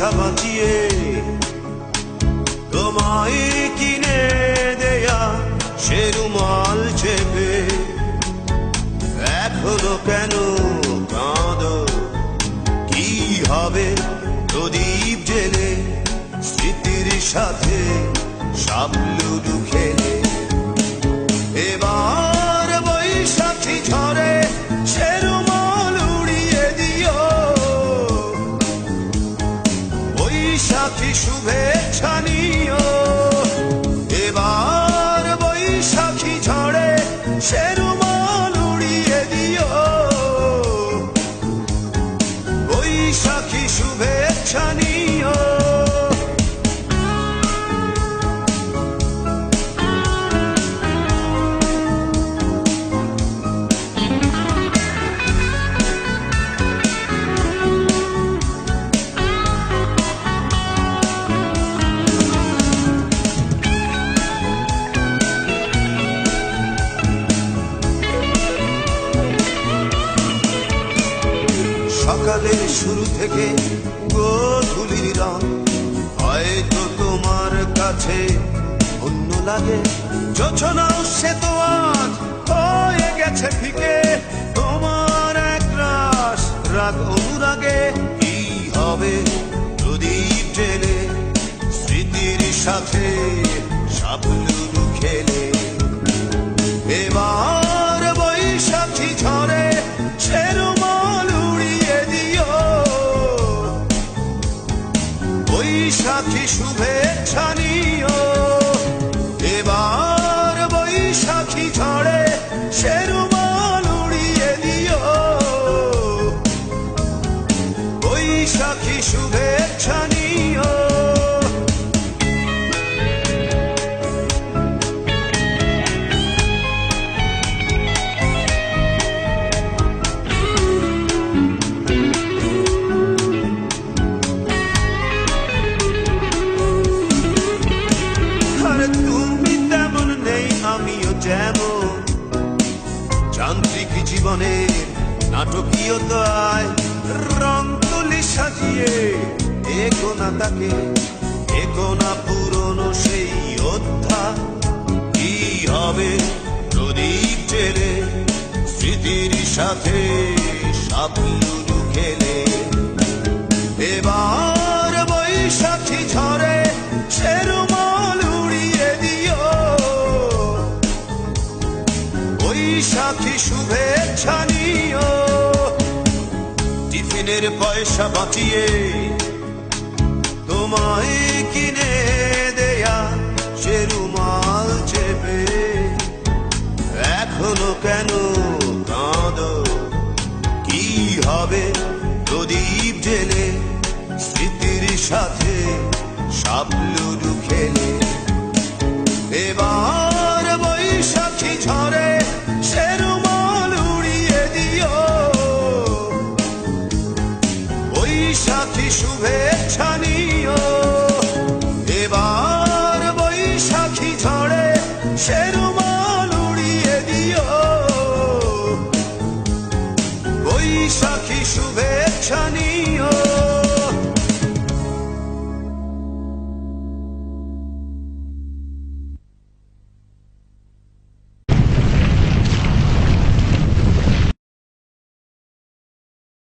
বাঁচিয়ে তোমায় কিনে দেয়া সে রুমাল চেপে। এখনও কেন কাঁদ? কি হবে প্রদীপ জেলে স্মৃতির সাথে সাবলুডু খেলে শুভেচ্ছা সকালের শুরু থেকে গোধূলির হয়তো তোমার কাছে অন্য লাগে। যোচনাও সে তো আজ হয়ে গেছে ফিকে। তোমার এক রাস রাগ অনুরাগে কি হবে যদি ট্রেনে স্মৃতির সাথে সাবলুরু বৈশাখী শুভেচ্ছা নিও যেমন যান্ত্রিক জীবনের নাটকীয়তায় রং তুলি সাজিয়ে এগো না তাকে, এগো না পুরনো সেই অধ্যা। কি হবে প্রদীপ জেলে, স্মৃতির সাথে সাবলুরু খেলে এবার বৈশাখী শুভেচ্ছা নিও। টিফিনের পয়সা বাঁচিয়ে তোমায় কিনে দেয়া সে রুমাল চেপে। এখনও কেন কাঁদো? কি হবে প্রদীপ জেলে স্মৃতির সাথে? বৈশাখী শুভেচ্ছা নিও